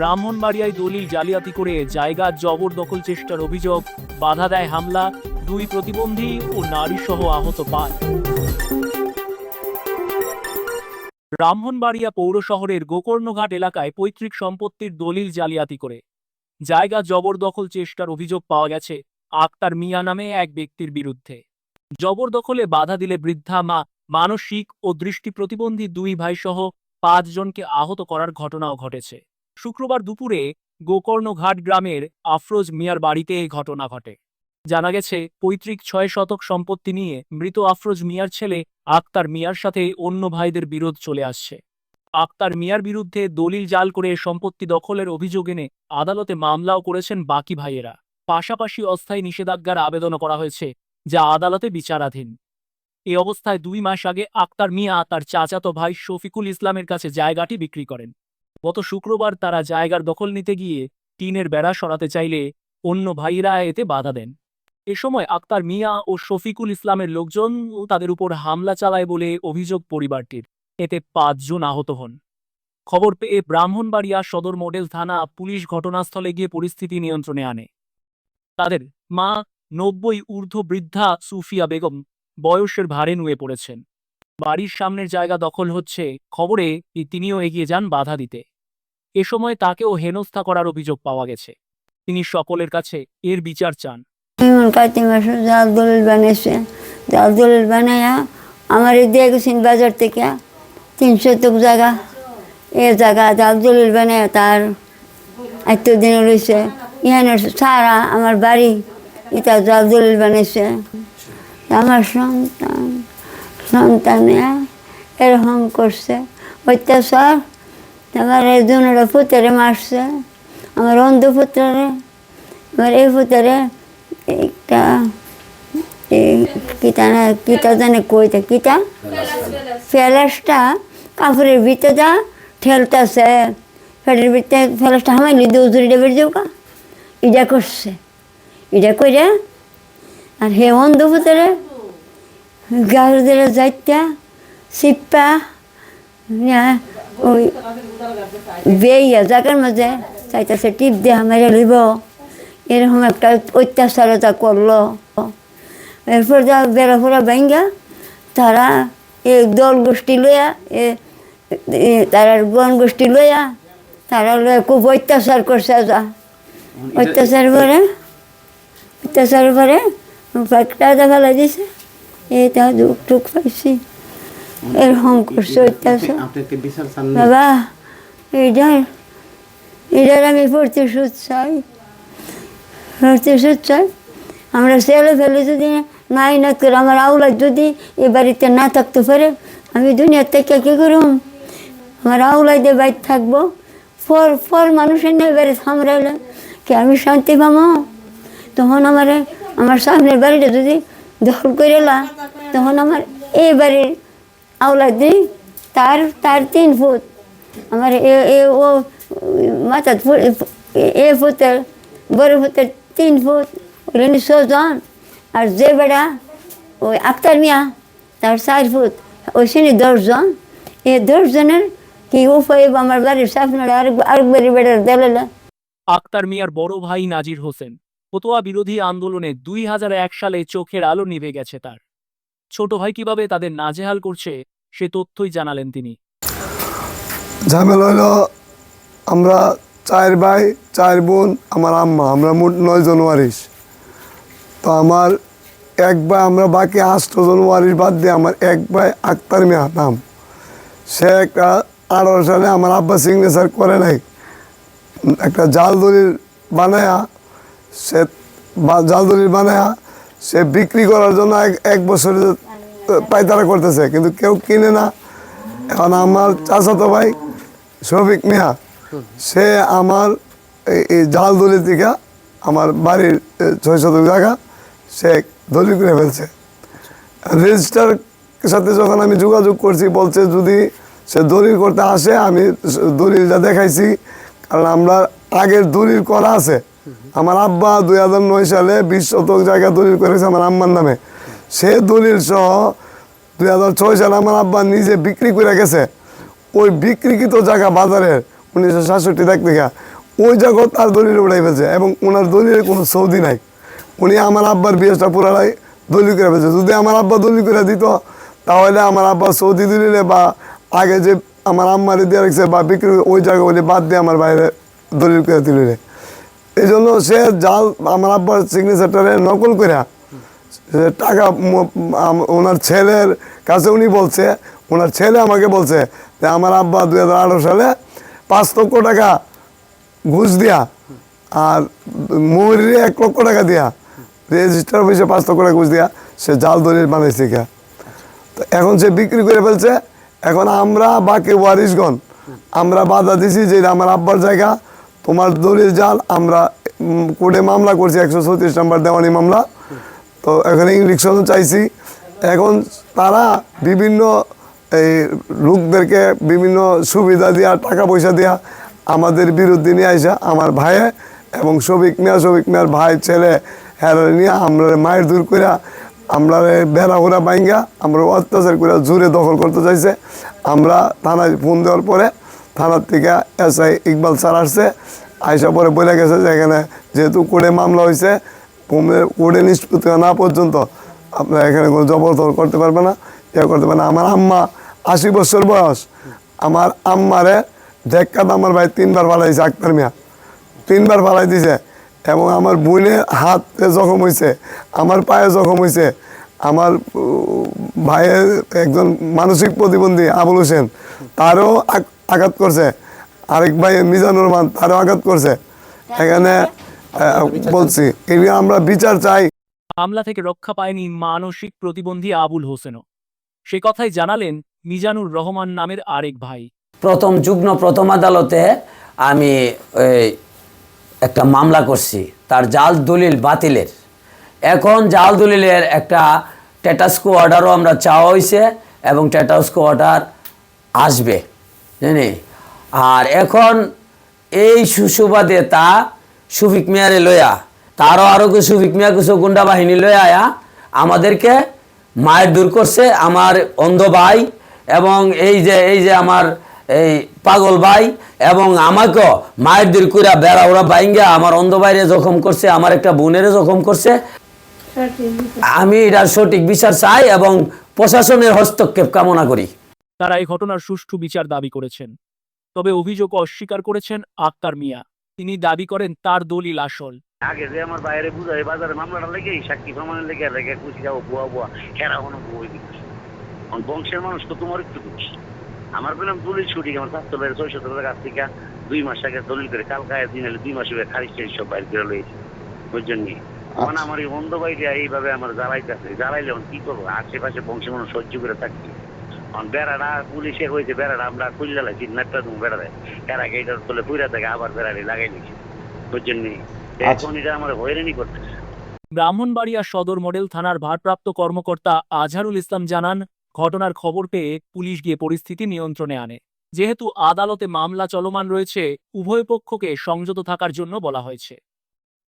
ব্রাহ্মণবাড়িয়ায় দলিল জালিয়াতি করে জায়গা জবরদখল চেষ্টার অভিযোগ, বাধা দেয় হামলা, দুই প্রতিবন্ধী ও নারী সহ আহত পায় ব্রাহ্মণবাড়িয়া পৌর শহরের গোকর্ণঘাট এলাকায় পৈতৃক সম্পত্তির দলিল জালিয়াতি করে। জায়গা জবরদখল চেষ্টার অভিযোগ পাওয়া গেছে আক্তার মিয়া নামে এক ব্যক্তির বিরুদ্ধে। জবরদখলে বাধা দিলে বৃদ্ধা, মা, মানসিক ও দৃষ্টি প্রতিবন্ধী দুই ভাইসহ পাঁচজনকে আহত করার ঘটনাও ঘটেছে। শুক্রবার দুপুরে গোকর্ণঘাট গ্রামের আফরোজ মিয়ার বাড়িতে এই ঘটনা ঘটে। জানা গেছে, পৈতৃক ছয় শতক সম্পত্তি নিয়ে মৃত আফরোজ মিয়ার ছেলে আক্তার মিয়ার সাথে অন্য ভাইদের বিরোধ চলে আসছে। আক্তার মিয়ার বিরুদ্ধে দলিল জাল করে সম্পত্তি দখলের অভিযোগ এনে আদালতে মামলাও করেছেন বাকি ভাইয়েরা। পাশাপাশি অস্থায়ী নিষেধাজ্ঞার আবেদনও করা হয়েছে, যা আদালতে বিচারাধীন। এ অবস্থায় দুই মাস আগে আক্তার মিয়া তার চাচাতো ভাই শফিকুল ইসলামের কাছে জায়গাটি বিক্রি করেন। গত শুক্রবার তারা জায়গার দখল নিতে গিয়ে টিনের বেড়া সরাতে চাইলে অন্য ভাইয়েরা এতে বাধা দেন। এ সময় আক্তার মিয়া ও শফিকুল ইসলামের লোকজন তাদের উপর হামলা চালায় বলে অভিযোগ পরিবারটির। এতে পাঁচজন আহত হন। খবর পেয়ে ব্রাহ্মণবাড়িয়া সদর মডেল থানা পুলিশ ঘটনাস্থলে গিয়ে পরিস্থিতি নিয়ন্ত্রণে আনে। তাদের মা নব্বই ঊর্ধ্ব বৃদ্ধা সুফিয়া বেগম বয়সের ভারে নুয়ে পড়েছেন। বাড়ির সামনের জায়গা দখল হচ্ছে, খবরে তিনিও এগিয়ে যান বাধা দিতে। এ সময় তাকেও হেনস্থা করার অভিযোগ পাওয়া গেছে। তিনি সকলের কাছে এর বিচার চান। মাসে জাল দলিল বানিয়েছে। জাল দলিল বানাইয়া আমার দিয়ে গেছেন বাজার থেকে তিনশো তুক জায়গা। এ জায়গা জাল দলিল বানাইয়া তার এত দিন রয়েছে ইহানে সারা আমার বাড়ি এটা জাল দলিল বানিয়েছে আমার সন্তান, সন্তানে এরকম করছে। অত্যাচার এই দুটা পুতরে মারছে, আমার অন্ধ পুত্রে আমার এই পুতরে একটা কিতা না, কিতা জানে কইতা কিতা? ফেলাসটা কাপড়ের ভিতরে যা ঠেলতেছে, ফেলের ভিতরে, ফেলাসটা হামাইলি দৌড়ি ডেবের যাও কা ইটা করছে ইটা কইরা, আর হে অন্ধ ভিতরে গাছ দিলে যাইতা সিপ্পা নিয়া ওই বেইয়া জায়গার মাঝে চাইতেছে, টিপ দিয়ে মেরে লিব এরকম একটা অত্যাচারতা করল। এরপর যা বেড়াফোড়া ভেঙ্গা তারা এ দল গোষ্ঠী লইয়া, এ তারা গণ গোষ্ঠী লইয়া, তারা লইয়া খুব অত্যাচার করছে যা। অত্যাচার করে অত্যাচার করে একটা ফেলা দিছে এটা দুঃখ টুক পাইছি। এরকম করছে অত্যাচার? বাবা এটার এটার আমি প্রতিশোধ চাই প্রতিশোধ চাই আমরা ছেলে ফেলে যদি নাই না করে আমার আউলাদ যদি এ বাড়িতে না থাকতে পারে আমি দুনিয়ার থেকে কী করুম? আমার আউলাদে বাড়ি থাকব। ফর ফর মানুষের নিয়ে এবারে সামরাইলে কি আমি শান্তি পাবো তখন আমার আমার সামনের বাড়িটা যদি দখল করে তখন আমার এই বাড়ির আউলাদি তার তার তিন ফুট আমার এ এ, ও মাথা এ ফুটের বড় ফুটের তিন ফুট ওখানে ছজন আর যে বেড়া ওই আক্তার মিয়া, তার চার ফুট ওই শ্রেণি দশজন। এই দশজনের কি উপায় আমার বাড়ির সামনে আরেক আরেক বাড়ির বেড়ার দেলালা। আক্তার মিয়ার বড় ভাই নাজির হোসেন, ফতোয়া বিরোধী আন্দোলনে দুই হাজার এক সালে চোখের আলো নিভে গেছে তার। ছোট ভাই কীভাবে তাদের নাজেহাল করছে, সে তথ্যই জানালেন তিনি। ঝামেলা হলো, আমরা চার ভাই, চার বোন, আমার আম্মা, আমরা মোট নয় জন ওয়ারিস তো আমার এক ভাই, আমরা বাকি আটজন ওয়ারিস বাদ দিয়ে আমার এক ভাই আক্তার মিয়া নাম। সে একটা আঠারো সালে আমার আব্বা সিগনেচার করে নাই। একটা জাল দলিল বানায়া, সে জাল দলিল বানায়া সে বিক্রি করার জন্য এক বছরে পায়তারা করতেছে, কিন্তু কেউ কিনে না। এখন আমার চাচাতো ভাই শফিক মিয়া, সে আমার এই- জাল দলিল থেকে আমার বাড়ির ছয় শতক জায়গা, সে দলি করে ফেলছে। রেজিস্টার সাথে যখন আমি যোগাযোগ করছি, বলছে যদি সে দলিল করতে আসে, আমি দলিলটা দেখাইছি, কারণ আমরা আগের দলিল করা আছে আমার আব্বা দুই হাজার নয় সালে বিশ শতক জায়গা দলিল করেছে আমার আম্মার নামে। সে দলিল সহ দুই হাজার ছয় সালে আমার আব্বা নিজে বিক্রি করে গেছে। ওই বিক্রিকৃত জায়গা বাজারের উনিশশো সাতষট্টি দেখ থেকে ওই জায়গায় তার দলিল উড়াই ফেলছে এবং ওনার দলিলের কোনো সৌদি নাই। উনি আমার আব্বার বিয়েটা পুরালাই দলিল করে ফেলছে। যদি আমার আব্বা দলিল করে দিত, তাহলে আমার আব্বা সৌদি দলিলে বা আগে যে আমার আম্মারে দিয়ে রাখছে বা বিক্রি ওই জায়গা বলে বাদ দিয়ে আমার বাইরে দলিল করে দিলে এই জন্য সে জাল আমার আব্বার সিগনেচারটারে নকল করে টাকা ওনার ছেলের কাছে উনি বলছে, ওনার ছেলে আমাকে বলছে যে আমার আব্বা দুই হাজার আঠারো সালে পাঁচ লক্ষ টাকা ঘুষ দিয়া আর ময়ূরে এক লক্ষ টাকা দিয়া রেজিস্টার অফিসে পাঁচ লক্ষ টাকা ঘুষ দিয়া সে জাল দলিল বানাইছে কে তো এখন সে বিক্রি করে ফেলছে। এখন আমরা বাকি ওয়ারিশগণ, আমরা বাধা দিছি যে আমার আব্বার জায়গা তোমার দলিল জাল আমরা কোর্টে মামলা করছি, একশো ছত্রিশ নম্বর দেওয়ানি মামলা। তো এখানে ইঞ্জেকশনও চাইছি। এখন তারা বিভিন্ন, এই লোকদেরকে বিভিন্ন সুবিধা দেওয়া টাকা পয়সা দেওয়া আমাদের বিরুদ্ধে নিয়ে আসা আমার ভাইয়ে এবং শফিক মিয়া, শফিক মিয়ার ভাই, ছেলে হ্যাঁ নিয়ে আমরা মায়ের দূর করে আমরা বেড়া ঘোরা বাইঙ্গা, আমরা অত্যাচার করে জোরে দখল করতে চাইছে। আমরা থানায় ফোন দেওয়ার পরে থানার থেকে এসআই ইকবাল স্যার আসছে, আইসা পরে বলে গেছে যে এখানে যেহেতু কোর্টে মামলা হয়েছে কোর্টে নিষ্পত্তি না পর্যন্ত আপনারা এখানে কোনো জবরদখল করতে পারবে না ইয়ে করতে পারবে না। আমার আম্মা আশি বছর বয়স। আমার আম্মারে ঢেক্কাত আমার ভাই তিনবার পালাইছে আক্তার মিয়া। তিনবার ফালাই দিছে। এবং আমার বোনের হাতে জখম হয়েছে আমার পায়ে জখম হয়েছে আমার ভাইয়ের একজন মানসিক প্রতিবন্ধী আবুল হোসেন, তারও আঘাত করছে। আরেক ভাই মিজানুর রহমান তারও আঘাত করছে। এখানে বলছি এগুলো আমরা বিচার চাই। হামলা থেকে রক্ষা পায়নি মানসিক প্রতিবন্ধী আবুল হোসেনও। সে কথাই জানালেন মিজানুর রহমান নামের আরেক ভাই। প্রথম যুগ্ম প্রথম আদালতে আমি এই, একটা মামলা করছি। তার জাল দলিল বাতিলের। এখন জাল দলিলের একটা টেটাস্কো অর্ডারও আমরা চাওয়া হয়েছে এবং টেটাস্কো অর্ডার আসবে। জানি? আর এখন এই সুসুবাদে তা সুফিক মিয়ারে লয়া তারও আরও কিছু সুফিক মিয়া কিছু গুন্ডা বাহিনী লয়া আয়া আমাদেরকে মায়ের দূর করছে আমার অন্ধ ভাই এবং এই যে এই যে আমার এই পাগল ভাই এবং আমাকেও মায়ের দূর করে বেড়া ওরা বাইঙ্গা আমার অন্ধ ভাইরে জখম করছে আমার একটা বোনের জখম করছে। আমি এটার সঠিক বিচার চাই এবং প্রশাসনের হস্তক্ষেপ কামনা করি। তারা এই ঘটনার সুষ্ঠু বিচার দাবি করেছেন। তবে অভিযোগ অস্বীকার করেছেন আক্তার মিয়া। তিনি দাবি করেন তার দলিল আসল। আগে যে আমার বাইরে বুঝাই বাজারে মামলাটা লেগে সাক্ষী প্রমাণের লেগে লেগে খুশি যাব বুয়া বুয়া হেরা কোনো বই বংশের মানুষ তো তোমার একটু খুশি আমার বললাম দলিল ছুটি আমার স্বাস্থ্য বাইরে ছয়শো টাকার কাছ থেকে দুই মাস আগে দলিল করে কালকায় দিন হলে দুই মাস হয়ে খারিজ টারিজ সব বাইরে করে লয়েছে ওই জন্যই মানে আমার এই বন্ধ বাইরে এইভাবে আমার জ্বালাইতেছে। জ্বালাইলে এখন কি করব? আশেপাশে বংশের মানুষ সহ্য করে থাকছি। এখন বেড়াটা পুলিশে হয়েছে বেড়াটা আমরা খুললে লাগছি নেটটা তুমি বেড়াতে। এর আগে এটার তলে পুরা থেকে আবার বেড়াটি লাগাই নিচ্ছি ওই জন্যই এখন এটা আমার হয়রানি করতেছে। ব্রাহ্মণবাড়িয়া সদর মডেল থানার ভারপ্রাপ্ত কর্মকর্তা আজহারুল ইসলাম জানান ঘটনার খবর পেয়ে পুলিশ গিয়ে পরিস্থিতি নিয়ন্ত্রণে আনে। যেহেতু আদালতে মামলা চলমান রয়েছে উভয় পক্ষকে সংযত থাকার জন্য বলা হয়েছে।